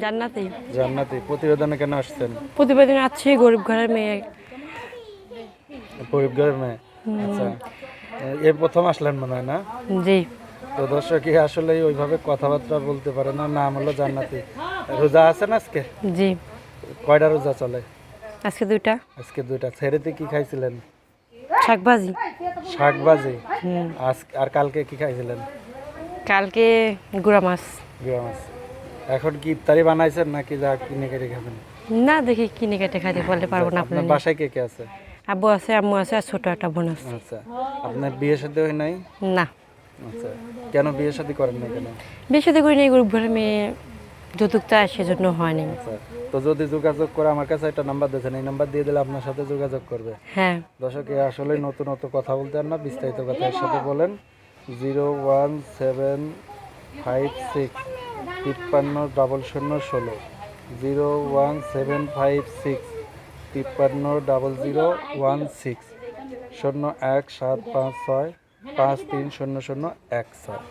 জান্নাতেই। জান্নাতি প্রতিবেদনে কেন আসছেন? প্রতিবেদন আছে গরিব ঘরের মেয়ে। গরিবগড়ের মেয়ে? আচ্ছা। এ প্রথম আসলেন মনে হয় না? জি। তো দর্শক আসলে ওইভাবে কথাবার্তা বলতে পারে না নাম হলো জান্নাতি। রোজা আছে না আজকে? জি। কয়টা রোজা চলে? আজকে দুইটা। আজকে দুইটা। ছেড়েতে কি খাইছিলেন? শাকভাজি। শাক ভাজি আজ আর কালকে কি খাইছিলেন? কালকে গুড়া মাছ। গুঁড়া মাছ। এখন কি ইফতারি বানাইছেন নাকি যা কিনে কেটে খাবেন? না দেখি কিনে কেটে খাইতে বলতে পারব না আপনার বাসায় কে কে আছে? আব্বু আছে আম্মু আছে আর ছোট একটা বোন আছে। আচ্ছা আপনার বিয়ে শাদী হয় নাই? না। আচ্ছা কেন বিয়ে শাদী করেন না কেন? বিয়ে সাথে করি নাই গরিব ঘরের মেয়ে যৌতুক চায় সেজন্য হয়নি আচ্ছা তো যদি যোগাযোগ করে আমার কাছে একটা নাম্বার দিয়েছেন এই নাম্বার দিয়ে দিলে আপনার সাথে যোগাযোগ করবে। হ্যাঁ। দর্শক আসলে নতুন নতুন কথা বলতে আর না বিস্তারিত কথা এর সাথে বলেন। Zero one seven five six তিপ্পান্ন ডাবল শূন্য ষোলো zero one seven five six তিপ্পান্ন ডাবল জিরো ওয়ান সিক্স শূন্য এক সাত পাঁচ ছয়, পাঁচ তিন শূন্য শূন্য এক ছয়।